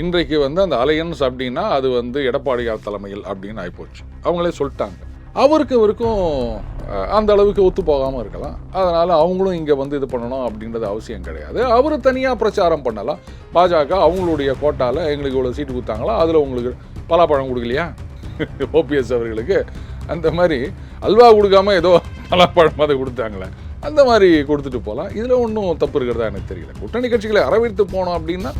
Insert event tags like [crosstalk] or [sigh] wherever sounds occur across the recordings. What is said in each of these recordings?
இன்றைக்கு வந்து அந்த அலையன்ஸ் அப்படின்னா அது வந்து எடப்பாடியார் தலைமையில் அப்படின்னு ஆகிப்போச்சு அவங்களே சொல்லிட்டாங்க. அவருக்கு இவருக்கும் அந்த அளவுக்கு ஒத்து போகாமல் இருக்கலாம். அதனால் அவங்களும் இங்கே வந்து இது பண்ணணும் அப்படின்றது அவசியம் கிடையாது. அவர் தனியாக பிரச்சாரம் பண்ணலாம். பாஜக அவங்களுடைய கோட்டாவில் எங்களுக்கு இவ்வளோ சீட்டு கொடுத்தாங்களா? அதில் உங்களுக்கு பலாப்பழம் கொடுக்கலையா? [laughs] ஓபிஎஸ் அவர்களுக்கு. அந்த மாதிரி அல்வா கொடுக்காம ஏதோ பலாப்பழம் அதை கொடுத்தாங்களே. அந்த மாதிரி கொடுத்துட்டு போகலாம். இதில் ஒன்றும் தப்பு இருக்கிறதா எனக்கு தெரியல. கூட்டணி கட்சிகளை அரவணைத்து போனோம் அப்படின்னா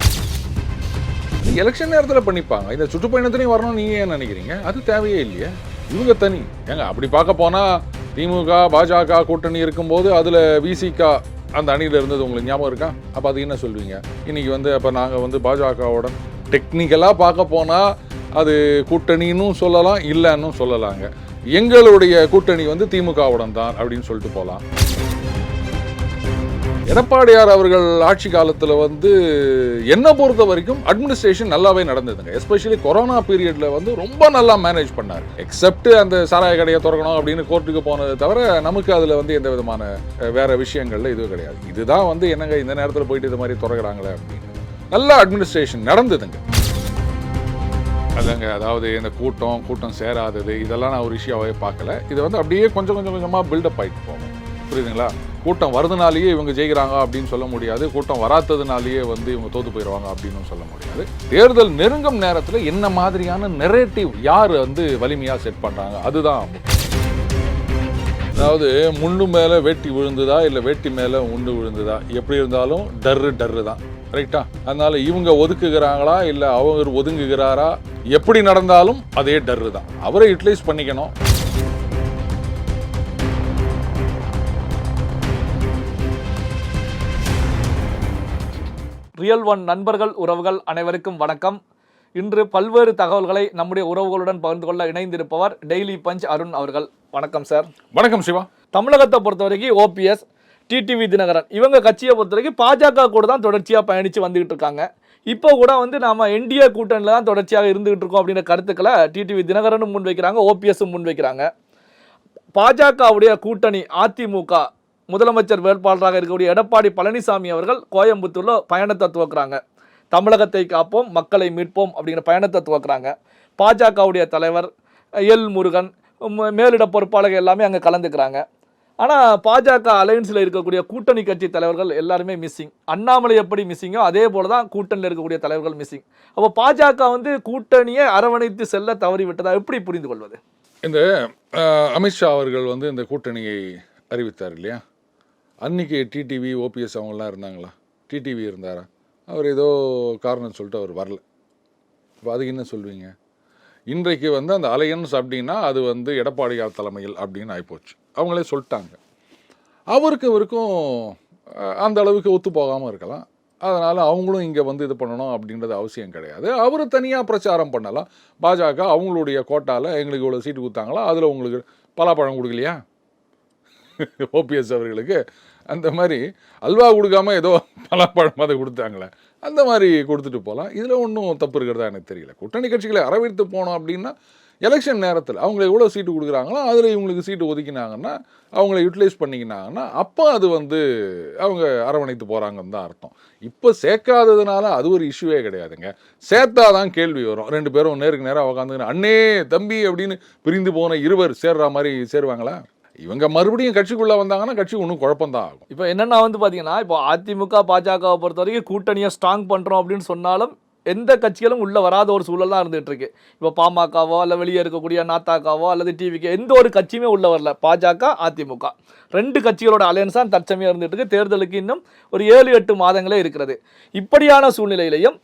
எலெக்ஷன் நேரத்தில் பண்ணிப்பாங்க. இந்த சுற்றுப்பயணத்துலையும் வரணும்னு நீங்கள் ஏன் நினைக்கிறீங்க? அது தேவையே இல்லையே. இவங்க தனி. ஏங்க அப்படி பார்க்க போனால் திமுக பாஜக கூட்டணி இருக்கும்போது அதில் விசிகா அந்த அணியில் இருந்தது உங்களுக்கு ஞாபகம் இருக்கா? அப்போ அது என்ன சொல்வீங்க? இன்றைக்கி வந்து அப்போ நாங்கள் வந்து பாஜகவோட டெக்னிக்கலாக பார்க்க போனால் அது கூட்டணின்னு சொல்லலாம் இல்லைன்னு சொல்லலாங்க. எங்களுடைய கூட்டணி வந்து திமுகவுடன் தான் அப்படின்னு சொல்லிட்டு போகலாம் எடப்பாடியார் அவர்கள் ஆட்சி காலத்தில் வந்து என்னை பொறுத்த வரைக்கும் அட்மினிஸ்ட்ரேஷன் நல்லாவே நடந்ததுங்க. எஸ்பெஷலி கொரோனா பீரியடில் வந்து ரொம்ப நல்லா மேனேஜ் பண்ணார். எக்ஸப்ட் அந்த சாராய கடையை திறக்கணும் அப்படின்னு கோர்ட்டுக்கு போனதை தவிர நமக்கு அதில் வந்து எந்த விதமான வேற விஷயங்கள்ல இதுவும் கிடையாது. இதுதான் வந்து என்னங்க இந்த நேரத்தில் போயிட்டு இது மாதிரி திறக்கிறாங்களே அப்படின்னு. நல்லா அட்மினிஸ்ட்ரேஷன் நடந்ததுங்க. அதுங்க அதாவது இந்த கூட்டம் கூட்டம் சேராதது இதெல்லாம் நான் ஒரு இஷ்யூவாகவே பார்க்கல. இது வந்து அப்படியே கொஞ்சம் கொஞ்சம் கொஞ்சமாக பில்டப் ஆகிட்டு போகும். புரியுதுங்களா? கூட்டம் வருதுனாலேயே இவங்க ஜெயிக்கிறாங்க அப்படின்னு சொல்ல முடியாது. கூட்டம் வராததுனாலேயே வந்து இவங்க தோத்து போயிடுவாங்க அப்படின்னு சொல்ல முடியாது. தேர்தல் நெருங்கும் நேரத்தில் என்ன மாதிரியான நெரேட்டிவ் யார் வந்து வலிமையாக செட் பண்ணுறாங்க அதுதான் அதாவது முள்ளு மேலே வேட்டி விழுந்ததா இல்லை வேட்டி மேலே உண்டு விழுந்ததா? எப்படி இருந்தாலும் டர்ரு டர்ரு தான். ரைட்டா அதனால இவங்க ஒதுக்குகிறாங்களா இல்லை அவர் ஒதுங்குகிறாரா? எப்படி நடந்தாலும் அதே டர்ரு தான். அவரை யூட்டிலைஸ் பண்ணிக்கணும். ரியல் ஒன் நண்பர்கள் உறவுகள் அனைவருக்கும் வணக்கம். இன்று பல்வேறு தகவல்களை நம்முடைய உறவுகளுடன் பகிர்ந்து கொள்ள இணைந்திருப்பவர் டெய்லி பஞ்ச் அருண் அவர்கள். வணக்கம் சார் வணக்கம் சிவா. தமிழகத்தை பொறுத்த வரைக்கும் ஓபிஎஸ் டிடிவி தினகரன் இவங்க கட்சியை பொறுத்த வரைக்கும் பாஜக கூட தான் தொடர்ச்சியாக பயணித்து வந்துகிட்டு இருக்காங்க. இப்போ கூட வந்து நாம என்டிஏ கூட்டணியில் தான் தொடர்ச்சியாக இருந்துகிட்டு இருக்கோம் அப்படின்ற கருத்துக்களை டிடிவி தினகரனும் முன்வைக்கிறாங்க ஓபிஎஸும் முன்வைக்கிறாங்க. பாஜகவுடைய கூட்டணி அதிமுக முதலமைச்சர் வேட்பாளராக இருக்கக்கூடிய எடப்பாடி பழனிசாமி அவர்கள் கோயம்புத்தூரில் பயணத்தை துவக்குறாங்க. தமிழகத்தை காப்போம் மக்களை மீட்போம் அப்படிங்கிற பயணத்தை துவக்குறாங்க. பாஜகவுடைய தலைவர் எல் முருகன் மேலிட பொறுப்பாளர்கள் எல்லாமே அங்கே கலந்துக்கிறாங்க. ஆனால் பாஜக அலையன்ஸில் இருக்கக்கூடிய கூட்டணி கட்சி தலைவர்கள் எல்லாருமே மிஸ்ஸிங் அண்ணாமலை எப்படி மிஸ்ஸிங்கோ அதே போல தான் கூட்டணியில் இருக்கக்கூடிய தலைவர்கள் மிஸ்ஸிங் அப்போ பாஜக வந்து கூட்டணியை அரவணைத்து செல்ல தவறிவிட்டதா எப்படி புரிந்து கொள்வது? இந்த அமித்ஷா அவர்கள் வந்து இந்த கூட்டணியை அறிவித்தார் இல்லையா? அன்னைக்கு டிடிவி ஓபிஎஸ் அவங்களாம் இருந்தாங்களா? டிடிவி இருந்தாரா? அவர் ஏதோ காரணம் சொல்லிட்டு அவர் வரல. இப்போ அதுக்கு என்ன சொல்வீங்க? இன்றைக்கு வந்து அந்த அலையன்ஸ் அப்படின்னா அது வந்து எடப்பாடியார் தலைமையில் அப்படின்னு ஆகிப்போச்சு அவங்களே சொல்லிட்டாங்க. அவருக்கு இவருக்கும் அந்த அளவுக்கு ஒத்து போகாமல் இருக்கலாம். அதனால் அவங்களும் இங்கே வந்து இது பண்ணணும் அப்படின்றது அவசியம் கிடையாது. அவர் தனியாக பிரச்சாரம் பண்ணலாம். பாஜக அவங்களுடைய கோட்டாவில் எங்களுக்கு இவ்வளோ சீட்டு கொடுத்தாங்களா? அதில் உங்களுக்கு பலாப்பழம் கொடுக்கலையா? [laughs] ஓபிஎஸ் அவர்களுக்கு அந்த மாதிரி அல்வா கொடுக்காம ஏதோ பலாப்பழம் அதை கொடுத்தாங்களே அந்த மாதிரி கொடுத்துட்டு போகலாம். இதில் ஒன்றும் தப்பு இருக்கிறதா எனக்கு தெரியல. கூட்டணி கட்சிகளை அரவணைத்து போனோம் அப்படின்னா எலெக்ஷன் நேரத்தில் அவங்க எவ்வளோ சீட்டு கொடுக்குறாங்களோ அதில் இவங்களுக்கு சீட்டு ஒதுக்கினாங்கன்னா அவங்கள யூட்டிலைஸ் பண்ணிக்கினாங்கன்னா அப்போ அது வந்து அவங்க அரவணைத்து போகிறாங்கன்னு தான் அர்த்தம். இப்போ சேர்க்காததுனால அது ஒரு இஷ்யூவே கிடையாதுங்க. சேர்த்தாதான் கேள்வி வரும். ரெண்டு பேரும் நேருக்கு நேராக உட்காந்துக்கின்னு அண்ணே தம்பி அப்படின்னு பிரிந்து போன இருவர் சேர்ற மாதிரி சேருவாங்களா? இவங்க மறுபடியும் கட்சிக்குள்ளே வந்தாங்கன்னா கட்சி ஒன்றும் குழப்பம்தான் ஆகும். இப்போ என்னன்னா வந்து பார்த்தீங்கன்னா இப்போ அதிமுக பாஜகவை பொறுத்த வரைக்கும் கூட்டணியை ஸ்ட்ராங் பண்ணுறோம் அப்படின்னு சொன்னாலும் எந்த கட்சிகளும் உள்ள வராத ஒரு சூழல் தான் இருந்துட்டு இருக்கு இப்போ பாமகவோ அல்ல வெளியே இருக்கக்கூடிய நாத்தாக்காவோ அல்லது டிவிக்கு எந்த ஒரு கட்சியுமே உள்ள வரல. பாஜக அதிமுக. ரெண்டு கட்சிகளோட அலையன்ஸ் தான் தற்சமயம் இருந்துட்டு இருக்கு தேர்தலுக்கு இன்னும் ஒரு ஏழு எட்டு மாதங்களே இருக்கிறது. இப்படியான சூழ்நிலையிலையும்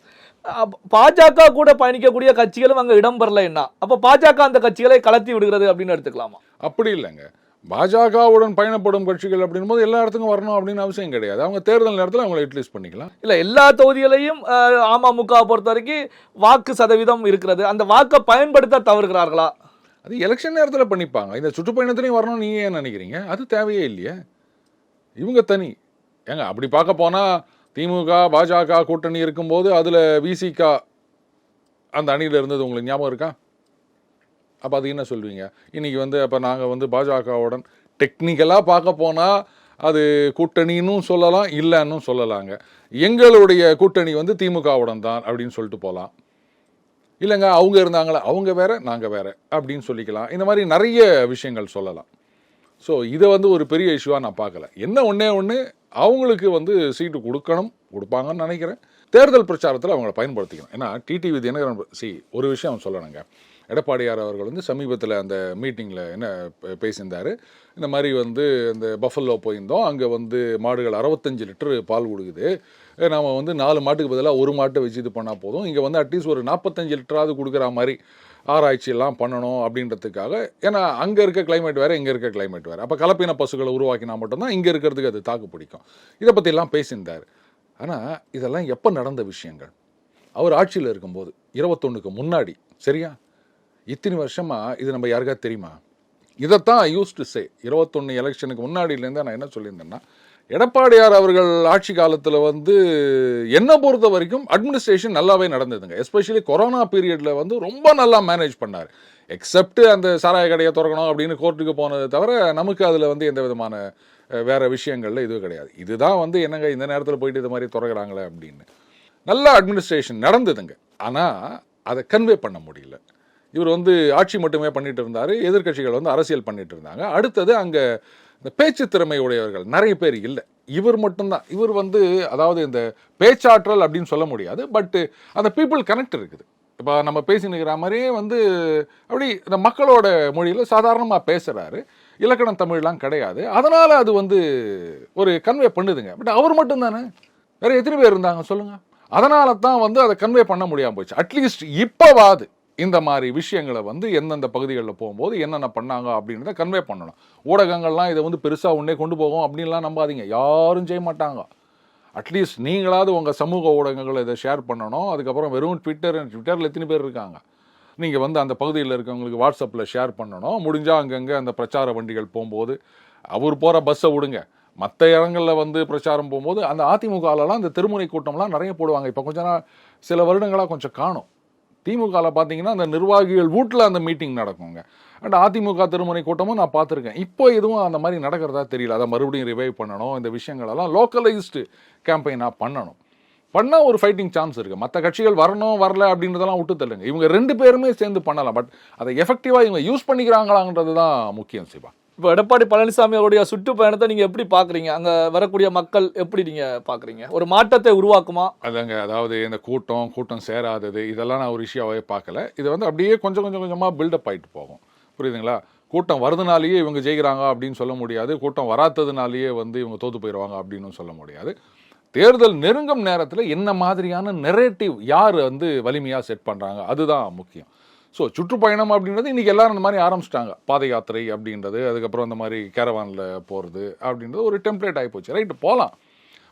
பாஜக கூட பயணிக்கக்கூடிய கட்சிகளும் அங்கே இடம் பெறலைன்னா அப்போ பாஜக அந்த கட்சிகளை கலத்தி விடுகிறது அப்படின்னு எடுத்துக்கலாமா? அப்படி இல்லைங்க. பாஜகவுடன் பயணப்படும் கட்சிகள் அப்படின்னும் போது எல்லா இடத்துக்கும் வரணும் அப்படின்னு அவசியம் கிடையாது. அவங்க தேர்தல் நேரத்தில் அவங்கள யூட்டிலைஸ் பண்ணிக்கலாம். இல்ல எல்லா தொகுதிகளையும் அமமுக பொறுத்த வரைக்கும் வாக்கு சதவீதம் இருக்கிறது. அந்த வாக்கை பயன்படுத்த தவறுகிறார்களா? அது எலெக்ஷன் நேரத்தில் பண்ணிப்பாங்க. இந்த சுற்றுப்பயணத்துலையும் வரணும்னு நீங்கள் ஏன் நினைக்கிறீங்க? அது தேவையே இல்லையே. இவங்க தனி. ஏங்க அப்படி பார்க்க போனால் திமுக பாஜக கூட்டணி இருக்கும்போது அதில் விசிகா அந்த அணியில் இருந்தது உங்களுக்கு ஞாபகம் இருக்கா? அப்போ அது என்ன சொல்வீங்க? இன்னைக்கு வந்து அப்போ நாங்கள் வந்து பாஜகவுடன் டெக்னிக்கலாக பார்க்க போனால் அது கூட்டணின்னு சொல்லலாம் இல்லைன்னு சொல்லலாங்க. எங்களுடைய கூட்டணி வந்து திமுகவுடன் தான் அப்படின்னு சொல்லிட்டு போகலாம் இல்லைங்க அவங்க இருந்தாங்களா? அவங்க வேற நாங்கள் வேற அப்படின்னு சொல்லிக்கலாம். இந்த மாதிரி நிறைய விஷயங்கள் சொல்லலாம். ஸோ இதை வந்து ஒரு பெரிய இஷ்யூவாக நான் பார்க்கல. என்ன ஒன்றே ஒன்று அவங்களுக்கு வந்து சீட்டு கொடுக்கணும் கொடுப்பாங்கன்னு நினைக்கிறேன். தேர்தல் பிரச்சாரத்தில் அவங்கள பயன்படுத்திக்கணும். ஏன்னா டிடிவி தினகரன் சி ஒரு விஷயம் சொல்லணுங்க. எடப்பாடியார் அவர்கள் வந்து சமீபத்தில் அந்த மீட்டிங்கில் என்ன பேசியிருந்தார் பேசியிருந்தாரு. இந்த மாதிரி வந்து இந்த பஃபல்லோ போயிருந்தோம். அங்கே வந்து மாடுகள் அறுபத்தஞ்சு லிட்டர் பால் கொடுக்குது. நாம் வந்து நாலு மாட்டுக்கு பதிலாக ஒரு மாட்டை வச்சு இது பண்ணால் போதும். இங்கே வந்து அட்லீஸ்ட் ஒரு நாற்பத்தஞ்சு லிட்டராவது கொடுக்குற மாதிரி ஆராய்ச்சியெல்லாம் பண்ணணும் அப்படின்றதுக்காக. ஏன்னா அங்கே இருக்க கிளைமேட் வேறு இங்கே இருக்க கிளைமேட் வேறு. அப்போ கலப்பின பசுகளை உருவாக்கினா மட்டும்தான் இங்கே இருக்கிறதுக்கு அது தாக்கு பிடிக்கும். இதை பற்றிலாம் பேசியிருந்தார். ஆனால் இதெல்லாம் எப்போ நடந்த விஷயங்கள்? அவர் ஆட்சியில் இருக்கும்போது இருபத்தொன்றுக்கு முன்னாடி சரியா? இத்தனை வருஷமாக இது நம்ம யாருக்கா தெரியுமா? இதைத்தான் யூஸ் டு சே இருபத்தொன்று எலெக்ஷனுக்கு முன்னாடியிலேருந்து நான் என்ன சொல்லியிருந்தேன்னா எடப்பாடியார் அவர்கள் ஆட்சி காலத்தில் வந்து என்னை பொறுத்த வரைக்கும் அட்மினிஸ்ட்ரேஷன் நல்லாவே நடந்ததுங்க. எஸ்பெஷலி கொரோனா பீரியடில் வந்து ரொம்ப நல்லா மேனேஜ் பண்ணார். எக்ஸப்ட் அந்த சாராய கடையை திறக்கணும் அப்படின்னு கோர்ட்டுக்கு போனது தவிர நமக்கு அதில் வந்து எந்த விதமான வேறு விஷயங்களில் இதுவும் கிடையாது. இதுதான் வந்து என்னங்க இந்த நேரத்தில் போயிட்டு இது மாதிரி திறக்கிறாங்களே அப்படின்னு. நல்லா அட்மினிஸ்ட்ரேஷன் நடந்ததுங்க. ஆனால் அதை கன்வே பண்ண முடியல. இவர் வந்து ஆட்சி மட்டுமே பண்ணிட்டு இருந்தார் எதிர்க்கட்சிகள் வந்து அரசியல் பண்ணிட்டு இருந்தாங்க அடுத்தது அங்கே இந்த பேச்சு திறமை உடையவர்கள் நிறைய பேர் இல்லை. இவர் மட்டும்தான். இவர் வந்து அதாவது இந்த பேச்சாற்றல் அப்படின்னு சொல்ல முடியாது பட்டு அந்த பீப்புள் கனெக்ட் இருக்குது. இப்போ நம்ம பேசினுக்கிற மாதிரியே வந்து அப்படி இந்த மக்களோட மொழியில் சாதாரணமாக பேசுகிறாரு இலக்கணம் தமிழ்லாம் கிடையாது. அதனால் அது வந்து ஒரு கன்வே பண்ணுதுங்க. பட் அவர் மட்டும்தானே? வேறு எத்தனை பேர் இருந்தாங்க சொல்லுங்கள் அதனால தான் வந்து அதை கன்வே பண்ண முடியாமல் போச்சு. அட்லீஸ்ட் இப்போவாது இந்த மாதிரி விஷயங்களை வந்து எந்தெந்த பகுதிகளில் போகும்போது என்னென்ன பண்ணாங்க அப்படின்றத கன்வே பண்ணணும். ஊடகங்கள்லாம் இதை வந்து பெருசாக உடனே கொண்டு போகும் அப்படின்லாம் நம்பாதீங்க. யாரும் செய்ய மாட்டாங்க. அட்லீஸ்ட் நீங்களாவது உங்கள் சமூக ஊடகங்களை இதை ஷேர் பண்ணணும். அதுக்கப்புறம் வெறும் ட்விட்டர் ட்விட்டரில் எத்தனை பேர் இருக்காங்க? நீங்கள் வந்து அந்த பகுதியில் இருக்கவங்களுக்கு வாட்ஸ்அப்பில் ஷேர் பண்ணணும். முடிஞ்சால் அங்கங்கே அந்த பிரச்சார வண்டிகள் போகும்போது அவர் போகிற பஸ்ஸை விடுங்க. மற்ற இடங்களில் வந்து பிரச்சாரம் போகும்போது அந்த அதிமுகலலாம் அந்த திருமுறை கூட்டம்லாம் நிறைய போடுவாங்க. இப்போ கொஞ்ச நாள் சில வருடங்களாக கொஞ்சம் காணும். திமுகவில் பார்த்தீங்கன்னா அந்த நிர்வாகிகள் வீட்டில் அந்த மீட்டிங் நடக்குங்க. அண்ட் அதிமுக திருமுறை கூட்டமும் நான் பார்த்துருக்கேன் இப்போ எதுவும் அந்த மாதிரி நடக்கிறதா தெரியல. அதை மறுபடியும் ரிவைவ் பண்ணணும். இந்த விஷயங்களெல்லாம் லோக்கலைஸ்டு கேம்பெயினாக பண்ணணும். பண்ணால் ஒரு ஃபைட்டிங் சான்ஸ் இருக்குது மற்ற கட்சிகள் வரணும் வரல அப்படின்றதெல்லாம் விட்டு தள்ளுங்க. இவங்க ரெண்டு பேருமே சேர்ந்து பண்ணலாம். பட் அதை எஃபெக்டிவாக இவங்க யூஸ் பண்ணிக்கிறாங்களான்றது தான் முக்கியம் சிவா. இப்போ எடப்பாடி பழனிசாமி அவருடைய சுற்றுப்பயணத்தை நீங்கள் எப்படி பார்க்குறீங்க அங்கே வரக்கூடிய மக்கள் எப்படி நீங்கள் பார்க்குறீங்க ஒரு மாற்றத்தை உருவாக்குமா? அதாங்க அதாவது இந்த கூட்டம் கூட்டம் சேராதது இதெல்லாம் நான் ஒரு விஷயமாகவே பார்க்கல இது வந்து அப்படியே கொஞ்சம் கொஞ்சம் கொஞ்சமாக பில்டப் ஆகிட்டு போகும். புரியுதுங்களா? கூட்டம் வருதுனாலேயே இவங்க ஜெயிக்கிறாங்க அப்படின்னு சொல்ல முடியாது. கூட்டம் வராததுனாலேயே வந்து இவங்க தோத்து போயிடுவாங்க அப்படின்னு சொல்ல முடியாது. தேர்தல் நெருங்கும் நேரத்தில் என்ன மாதிரியான நெரேட்டிவ் யார் வந்து வலிமையாக செட் பண்ணுறாங்க அதுதான் முக்கியம். ஸோ சுற்றுப்பயணம் அப்படின்றது இன்றைக்கி எல்லோரும் இந்த மாதிரி ஆரம்பிச்சிட்டாங்க. பாத யாத்திரை அப்படின்றது அதுக்கப்புறம் இந்த மாதிரி கேரவானில் போகிறது அப்படின்றது ஒரு டெம்ப்ளேட் ஆகி போச்சு. ரைட்டு போகலாம்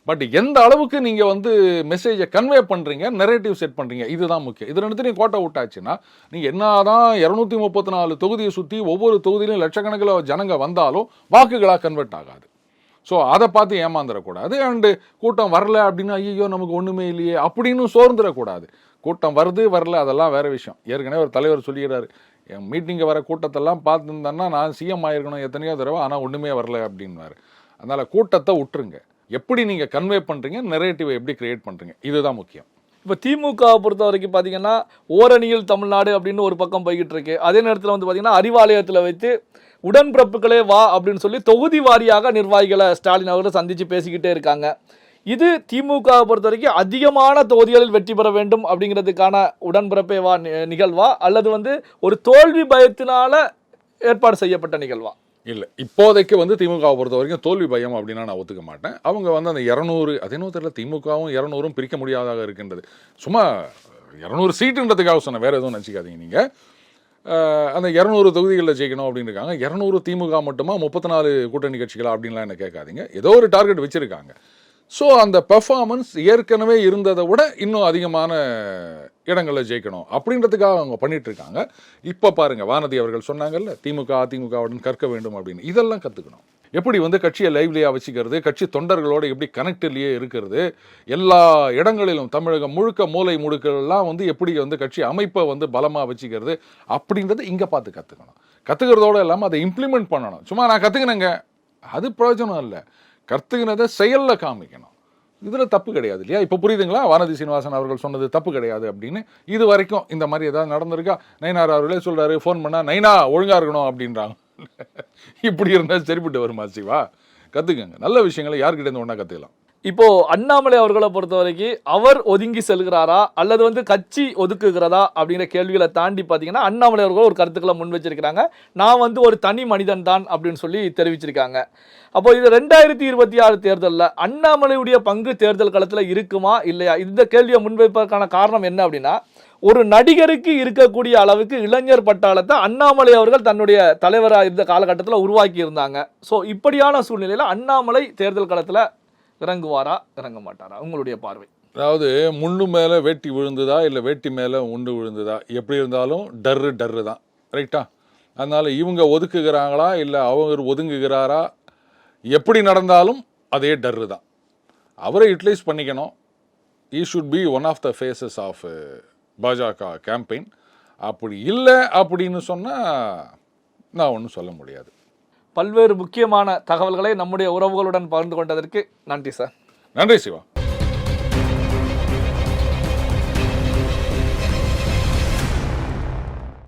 பட் எந்த அளவுக்கு நீங்கள் வந்து மெசேஜை கன்வே பண்ணுறீங்க நெரேட்டிவ் செட் பண்ணுறீங்க இதுதான் முக்கியம். இது ரெண்டுத்தையும் கோட்டை விட்டாச்சுன்னா நீங்கள் என்ன தான் இரநூத்தி முப்பத்தி நாலு தொகுதியை சுற்றி ஒவ்வொரு தொகுதியிலும் லட்சக்கணக்கில் ஜனங்க வந்தாலும் வாக்குகளாக கன்வெர்ட் ஆகாது. ஸோ அதை பார்த்து ஏமாந்துடக்கூடாது அண்டு கூட்டம் வரல அப்படின்னா ஐயோ நமக்கு ஒன்றுமே இல்லையே அப்படின்னு சோர்ந்துடக்கூடாது கூட்டம் வருது வரல அதெல்லாம் வேற விஷயம். ஏற்கனவே ஒரு தலைவர் சொல்லிடுறாரு என் மீட்டிங்கை வர கூட்டத்தெல்லாம் பார்த்துருந்தேன்னா நான் சிஎம் ஆயிருக்கணும் எத்தனையோ தடவை ஆனால் ஒன்றுமே வரல அப்படின்னாரு அதனால் கூட்டத்தை விட்டுருங்க எப்படி நீங்கள் கன்வே பண்ணுறீங்க நெரேட்டிவை எப்படி கிரியேட் பண்ணுறீங்க இதுதான் முக்கியம். இப்போ திமுகவை பொறுத்த வரைக்கும் பார்த்தீங்கன்னா ஓரணியில் தமிழ்நாடு அப்படின்னு ஒரு பக்கம் போய்கிட்டு இருக்கு அதே நேரத்தில் வந்து பார்த்தீங்கன்னா அறிவாலயத்தில் வைத்து உடன்பிறப்புகளே வா அப்படின்னு சொல்லி தொகுதி வாரியாக நிர்வாகிகளை ஸ்டாலின் அவர்கள் சந்தித்து பேசிக்கிட்டே இருக்காங்க. இது திமுகவை பொறுத்த வரைக்கும் அதிகமான தொகுதிகளில் வெற்றி பெற வேண்டும் அப்படிங்கிறதுக்கான உடன்பிறப்பே வா நி- நிகழ்வா? அல்லது வந்து ஒரு தோல்வி பயத்தினால ஏற்பாடு செய்யப்பட்ட நிகழ்வா? இல்லை இப்போதைக்கு வந்து திமுகவை பொறுத்த வரைக்கும் தோல்வி பயம் அப்படின்னா நான் ஒத்துக்க மாட்டேன். அவங்க வந்து அந்த இரநூறு அதே நோ தெரியல திமுகவும் இரநூறும் பிரிக்க முடியாதாக இருக்கின்றது. சும்மா இரநூறு சீட்டுன்றதுக்காக சொன்னேன் வேறு எதுவும் நினச்சிக்காதீங்க நீங்கள் அந்த இரநூறு தொகுதிகளில் ஜெயிக்கணும் அப்படின்னு இருக்காங்க. இரநூறு திமுக மட்டுமா முப்பத்தி நாலு கூட்டணி கட்சிகளா அப்படின்லாம் என்ன கேட்காதீங்க. ஏதோ ஒரு டார்கெட் வச்சுருக்காங்க. ஸோ அந்த பெர்ஃபார்மன்ஸ் ஏற்கனவே இருந்ததை விட இன்னும் அதிகமான இடங்களில் ஜெயிக்கணும். அப்படின்றதுக்காக அவங்க பண்ணிட்டு இருக்காங்க இப்போ பாருங்க வானதி அவர்கள் சொன்னாங்கல்ல திமுக அதிமுகவுடன் கற்க வேண்டும் அப்படின்னு. இதெல்லாம் கற்றுக்கணும் எப்படி வந்து கட்சியை லைவ்லியாக வச்சுக்கிறது கட்சி தொண்டர்களோட எப்படி கனெக்டிலேயே இருக்கிறது எல்லா இடங்களிலும் தமிழகம் முழுக்க மூலை முடுக்கெல்லாம் வந்து எப்படி வந்து கட்சி அமைப்பை வந்து பலமாக வச்சுக்கிறது அப்படின்றத இங்கே பார்த்து கற்றுக்கணும் கற்றுக்கிறதோடு இல்லாமல் அதை இம்ப்ளிமெண்ட் பண்ணணும். சும்மா நான் கற்றுக்கினேங்க அது பிரயோஜனம் இல்லை. கற்றுக்கினதை செயலில் காமிக்கணும். இதில் தப்பு கிடையாது இல்லையா? இப்போ புரியுதுங்களா? வானதி சீனிவாசன் அவர்கள் சொன்னது தப்பு கிடையாது அப்படின்னு. இது வரைக்கும் இந்த மாதிரி ஏதாவது நடந்திருக்கா? நைனார் அவர்களே சொல்கிறாரு ஃபோன் பண்ணால் நைனா ஒழுங்காக இருக்கணும் அப்படின்றாங்க. இப்படி இருந்தால் சரிப்பட்டு வருமா சிவா? கற்றுக்கங்க நல்ல விஷயங்களை யார்கிட்ட இருந்து ஒன்றா கற்றுக்கலாம் இப்போ அண்ணாமலை அவர்களை பொறுத்த வரைக்கும் அவர் ஒதுங்கி செல்கிறாரா? அல்லது வந்து கட்சி ஒதுக்குகிறதா? அப்படிங்கிற கேள்விகளை தாண்டி பார்த்தீங்கன்னா அண்ணாமலை அவர்கள் ஒரு கருத்துக்களை முன் வச்சிருக்கிறாங்க. நான் வந்து ஒரு தனி மனிதன் தான் அப்படின்னு சொல்லி தெரிவிச்சிருக்காங்க. அப்போ இது ரெண்டாயிரத்தி இருபத்தி ஆறு தேர்தலில் அண்ணாமலையுடைய பங்கு தேர்தல் களத்தில் இருக்குமா? இல்லையா? இந்த கேள்வியை முன்வைப்பதற்கான காரணம் என்ன அப்படின்னா ஒரு நடிகருக்கு இருக்கக்கூடிய அளவுக்கு இளைஞர் பட்டாளத்தை அண்ணாமலை அவர்கள் தன்னுடைய தலைவராக இருந்த காலகட்டத்தில் உருவாக்கி இருந்தாங்க ஸோ இப்படியான சூழ்நிலையில் அண்ணாமலை தேர்தல் களத்தில் இறங்குவாரா? இறங்க மாட்டாரா உங்களுடைய பார்வை. அதாவது முள்ளு மேலே வேட்டி விழுந்துதா இல்லை வேட்டி மேலே உண்டு விழுந்துதா? எப்படி இருந்தாலும் டர்ரு டர்ரு தான். ரைட்டா அதனால் இவங்க ஒதுக்குகிறாங்களா இல்லை அவர் ஒதுங்குகிறாரா? எப்படி நடந்தாலும் அதே டர்ரு தான். அவரை யூட்டிலைஸ் பண்ணிக்கணும். He should be one of the faces of பாஜக கேம்பெயின் அப்படி இல்லை அப்படின்னு சொன்னால் நான் ஒன்றும் சொல்ல முடியாது. பல்வேறு முக்கியமான தகவல்களை நம்முடைய உறவுகளுடன் பகிர்ந்து கொண்டதற்கு நன்றி சார். நன்றி சிவா.